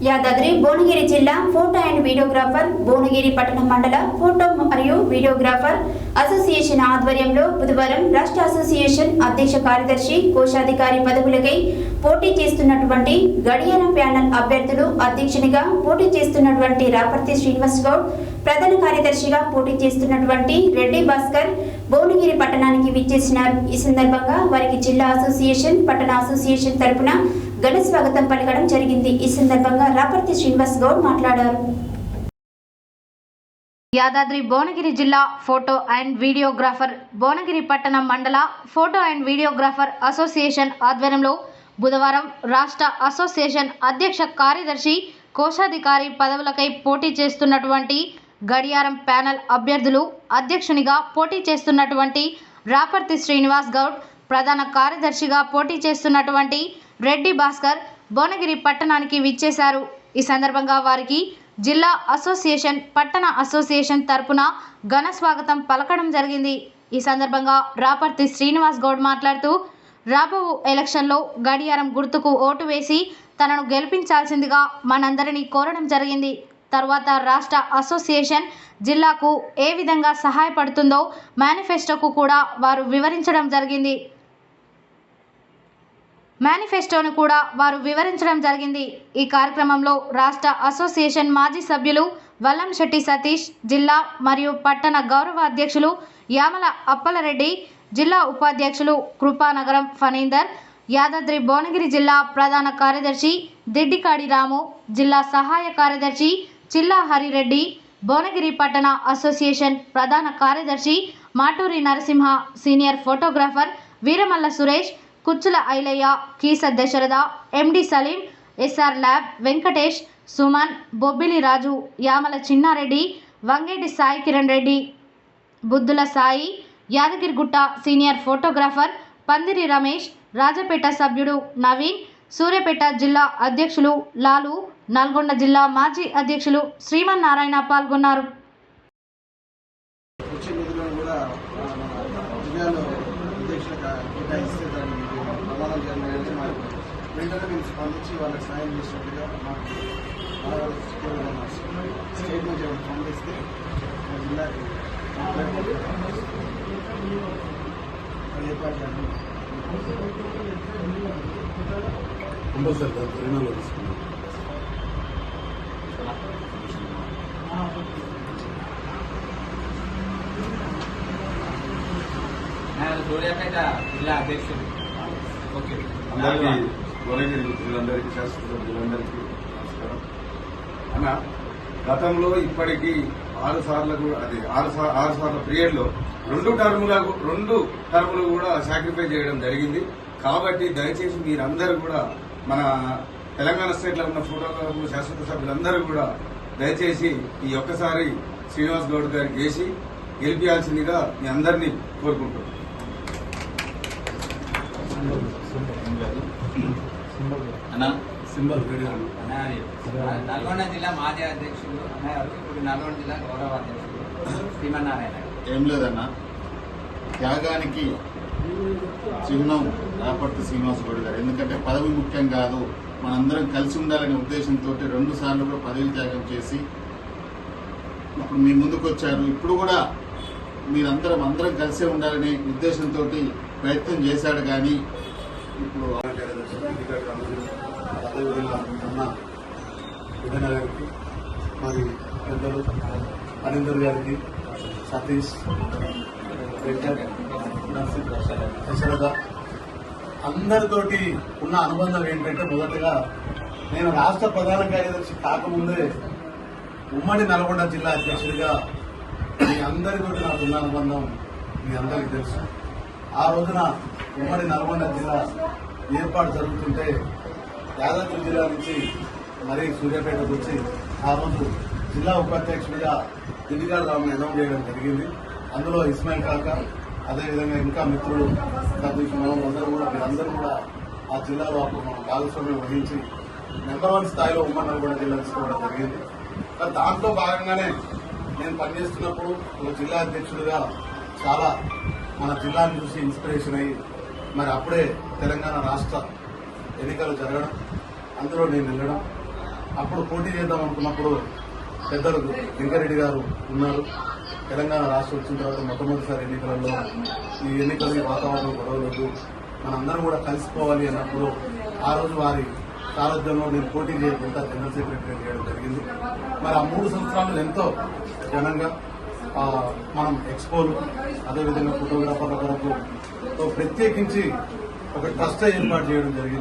యాదాద్రి భువనగిరి జిల్లా photo and videographer Bhuvanagiri పట్టణ మండల ఫోటో మరియు వీడియోగ్రాఫర్ అసోసియేషన్ ఆధ్వర్యంలో బుధవారం రాష్ట్ర అసోసియేషన్ అధ్యక్ష కార్యదర్శి కోశాధికారి పదవులకై పోటీ చేస్తున్నటువంటి గడియారం ప్యానల్ అభ్యర్థులు అధ్యక్షునిగా పోటీ చేస్తున్నటువంటి రాపర్తి శ్రీనివాస్ గౌడ్ ప్రధాన కార్యదర్శిగా పోటీ చేస్తున్నటువంటి రెడ్డి భాస్కర్ భువనగిరి పట్టణానికి విచ్చేసినారు. ఈ సందర్భంగా వారికి జిల్లా అసోసియేషన్ పట్టణ అసోసియేషన్ తరపున ఘన స్వాగతం పలకడం జరిగింది. ఈ సందర్భంగా రాపర్తి శ్రీనివాస్ గౌడ్ మాట్లాడారు. యాదాద్రి భువనగిరి జిల్లా ఫోటో అండ్ వీడియోగ్రాఫర్ భువనగిరి పట్టణం మండల ఫోటో అండ్ వీడియోగ్రాఫర్ అసోసియేషన్ ఆధ్వర్యంలో బుధవారం రాష్ట్ర అసోసియేషన్ అధ్యక్ష కార్యదర్శి కోశాధికారి పదవులకై పోటీ చేస్తున్నటువంటి గడియారం ప్యానెల్ అభ్యర్థులు అధ్యక్షునిగా పోటీ చేస్తున్నటువంటి రాపర్తి శ్రీనివాస్ గౌడ్ ప్రధాన కార్యదర్శిగా పోటీ చేస్తున్నటువంటి రెడ్డి భాస్కర్ భువనగిరి పట్టణానికి విచ్చేశారు. ఈ సందర్భంగా వారికి జిల్లా అసోసియేషన్ పట్టణ అసోసియేషన్ తరపున ఘన స్వాగతం పలకడం జరిగింది. ఈ సందర్భంగా రాపర్తి శ్రీనివాస్ గౌడ్ మాట్లాడుతూ రాబో ఎలక్షన్లో గడియారం గుర్తుకు ఓటు వేసి తనను గెలిపించాల్సిందిగా మనందరినీ కోరడం జరిగింది. తర్వాత రాష్ట్ర అసోసియేషన్ జిల్లాకు ఏ విధంగా సహాయపడుతుందో మేనిఫెస్టోకు కూడా వారు వివరించడం జరిగింది. మేనిఫెస్టోను కూడా వారు వివరించడం జరిగింది. ఈ కార్యక్రమంలో రాష్ట్ర అసోసియేషన్ మాజీ సభ్యులు వల్లంశెట్టి సతీష్ జిల్లా మరియు పట్టణ గౌరవ అధ్యక్షులు యామల అప్పలరెడ్డి జిల్లా ఉపాధ్యక్షులు కృపానగరం ఫణీందర్ యాదాద్రి భువనగిరి జిల్లా ప్రధాన కార్యదర్శి దిడ్డికాడి రాము జిల్లా సహాయ కార్యదర్శి చిల్లా హరిరెడ్డి భువనగిరి పట్టణ అసోసియేషన్ ప్రధాన కార్యదర్శి Maturi Narasimha senior photographer Veeramalla Suresh Kucchula Ailayya Keesa Dasaratha MD Saleem SR lab Venkatesh Suman Bobbili Raju Yamala Chinnareddy Vangeti Sai Kiran Reddy Buddhula Sai Yadagirigutta senior photographer Pandiri Ramesh Rajapeta సభ్యుడు నవీన్ సూర్యాపేట జిల్లా అధ్యక్షులు లాలు నల్గొండ జిల్లా మాజీ అధ్యక్షులు శ్రీమన్నారాయణ పాల్గొన్నారు. కూడా ఆ, మన జిల్లాలో అధ్యక్షులుగా కేటాయిస్తే దాన్ని ప్రమాణం చేయాలని మాకు వెంటనే మేము స్పందించి వాళ్ళకి సాయం చేసినట్టుగా మాకు మన స్టేట్ నుంచి ఏమైనా పంపిస్తే మా జిల్లాకి అది ఏర్పాటు చేయాలి కంపల్సరీ దాని పరిణామాలు తీసుకున్నాం. నేను సూర్యాపేట జిల్లా అధ్యక్షుడు. ఓకే. అందరికీ భువనగిరి మిత్రులందరికీ శాస్త్ర సభ్యులందరికీ నమస్కారం. అన్న గతంలో ఇప్పటికీ ఆరు సార్లు కూడా అది ఆరు సార్లు ఆరు సార్ల పీరియడ్లో రెండు టర్ముల రెండు టర్ములు కూడా సాక్రిఫై చేయడం జరిగింది. కాబట్టి దయచేసి మీరందరూ కూడా మన తెలంగాణ స్టేట్లో ఉన్న ఫోటోగ్రాఫర్లు శాశ్వత సభ్యులందరూ కూడా దయచేసి ఈ ఒక్కసారి శ్రీనివాస్ గౌడ్ గారికి వేసి గెలిపించాల్సిందిగా మీ అందరినీ కోరుకుంటున్నాను సింబల్ నల్గొండ జిల్లా మాజీ అధ్యక్షుడు అన్నారు ఇప్పుడు నల్గొండ జిల్లా గౌరవ అధ్యక్షుడు శ్రీమన్నారాయణ. ఏం లేదన్న. త్యాగానికి చిహ్నం రాపర్తి శ్రీనివాస గౌడ్ గారు. ఎందుకంటే పదవి ముఖ్యం కాదు. మనందరం కలిసి ఉండాలనే ఉద్దేశంతో రెండు సార్లు కూడా పదవి త్యాగం చేసి ఇప్పుడు మీ ముందుకు వచ్చారు ఇప్పుడు కూడా మీరందరం అందరం కలిసే ఉండాలనే ఉద్దేశంతో ప్రయత్నం చేశాడు కానీ ఇప్పుడు అదేవిధంగా ఉన్న విజయన గారికి మరి పెద్దలు అనిందర్ గారికి సతీష్ దశరథ అందరితోటి ఉన్న అనుబంధం ఏంటంటే మొదటగా నేను రాష్ట్ర ప్రధాన కార్యదర్శి కాకముందే ఉమ్మడి నల్గొండ జిల్లా అధ్యక్షుడిగా మీ అందరితోటి నాకున్న అనుబంధం మీ అందరికీ తెలుసు. ఆ రోజున ఉమ్మడి నల్గొండ జిల్లా ఏర్పాటు జరుగుతుంటే యాదాద్రి జిల్లా నుంచి మరీ సూర్యాపేటకు వచ్చి ఆ రోజు జిల్లా ఉపాధ్యక్షుడిగా దిల్లిగారు రావును అనౌన్స్ చేయడం జరిగింది. అందులో ఇస్మాయిల్ కాక అదేవిధంగా ఇంకా మిత్రులు సతీష్ మనం అందరూ కూడా మీరందరూ కూడా ఆ జిల్లాలో అప్పుడు మనం భాగస్వామ్యం వహించి నెంబర్ వన్ స్థాయిలో ఉమ్మడి నల్గొండ జిల్లా తీసుకోవడం జరిగింది. దాంట్లో భాగంగానే నేను పనిచేస్తున్నప్పుడు ఒక జిల్లా అధ్యక్షుడిగా చాలా మన జిల్లాను చూసి ఇన్స్పిరేషన్ అయ్యి మరి అప్పుడే తెలంగాణ రాష్ట్ర ఎన్నికలు జరగడం అందులో నేను వెళ్ళడం అప్పుడు పోటీ చేద్దాం అనుకున్నప్పుడు పెద్దలు వెంకరెడ్డి గారు ఉన్నారు. తెలంగాణ రాష్ట్రం వచ్చిన తర్వాత మొట్టమొదటిసారి ఎన్నికలలో ఈ ఎన్నికలు ఈ వాతావరణం గొడవలేదు. మనందరం కూడా కలిసిపోవాలి అన్నప్పుడు ఆ రోజు వారి సారథ్యంలో నేను పోటీ చేయకుండా జనరల్ సెక్రటరీ చేయడం జరిగింది. మరి ఆ మూడు సంవత్సరాలు ఎంతో ఘనంగా మనం ఎక్స్పోలు అదేవిధంగా ఫోటోగ్రాఫర్ల కొరకు ప్రత్యేకించి ఒక ట్రస్ట్ ఏర్పాటు చేయడం జరిగింది.